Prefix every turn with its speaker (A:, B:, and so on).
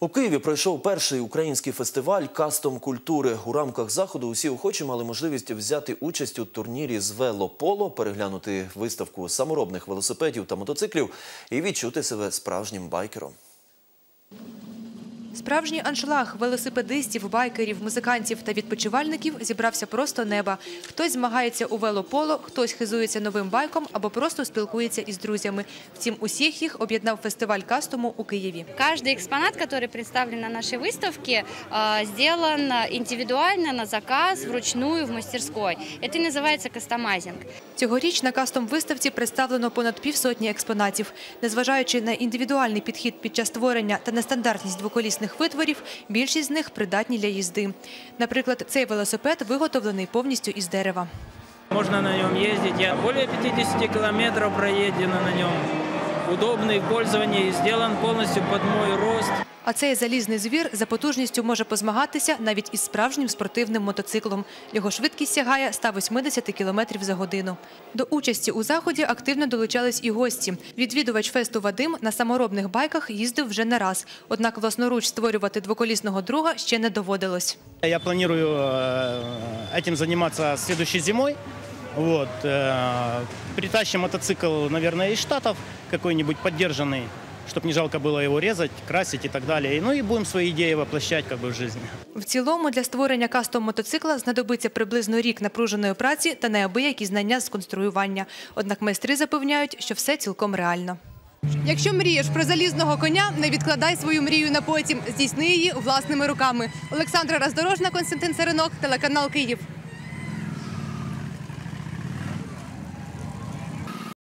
A: У Києві пройшов перший український фестиваль Кастом культури. У рамках заходу усі охочі мали можливість взяти участь у турнірі з велополо, переглянути виставку саморобних велосипедів та мотоциклів і відчути себе справжнім байкером.
B: Справжній аншлаг велосипедистів, байкерів, музикантів та відпочивальників зібрався просто неба. Хтось змагається у велополо, хтось хизується новим байком або просто спілкується із друзями. Втім, усіх їх об'єднав фестиваль кастому у Києві.
C: Каждый экспонат, который представлен на нашей выставке, а, сделан индивидуально, на заказ, вручную в мастерской. Это и называется кастомайзинг.
B: Цьогоріч на кастом виставці представлено понад півсотні експонатів. Незважаючи на індивідуальний підхід під час створення та нестандартність двоколісних витворів, більшість з них придатні для їзди. Наприклад, цей велосипед виготовлений повністю із дерева.
D: Можна на ньому їздити. Я більше 50 кілометрів проїдено на ньому. Удобний в пользовании, сделан полностью под мой рост.
B: А цей залізний звір за потужністю може позмагатися навіть із справжнім спортивним мотоциклом. Його швидкість сягає 180 км за годину. До участі у заході активно долучались і гості. Відвідувач фесту Вадим на саморобних байках їздив вже не раз. Однак власноруч створювати двоколісного друга ще не доводилось.
E: Я планирую э, этим заниматься следующей зимой. Вот. э, Притащим мотоцикл, наверное, из Штатов, какой-нибудь поддержанный, чтобы не жалко было его резать, красить и так далее. Ну и будем свои идеи воплощать как бы в жизнь.
B: В цілому для створення кастом мотоцикла знадобиться приблизно рік напруженої праці та неабиякі знання з конструювання. Однак майстри запевняють, що все цілком реально. Якщо мрієш про залізного коня, не відкладай свою мрію на потім. Здійсни її власними руками. Олександра Роздорожна, Константин Царинок, телеканал Київ.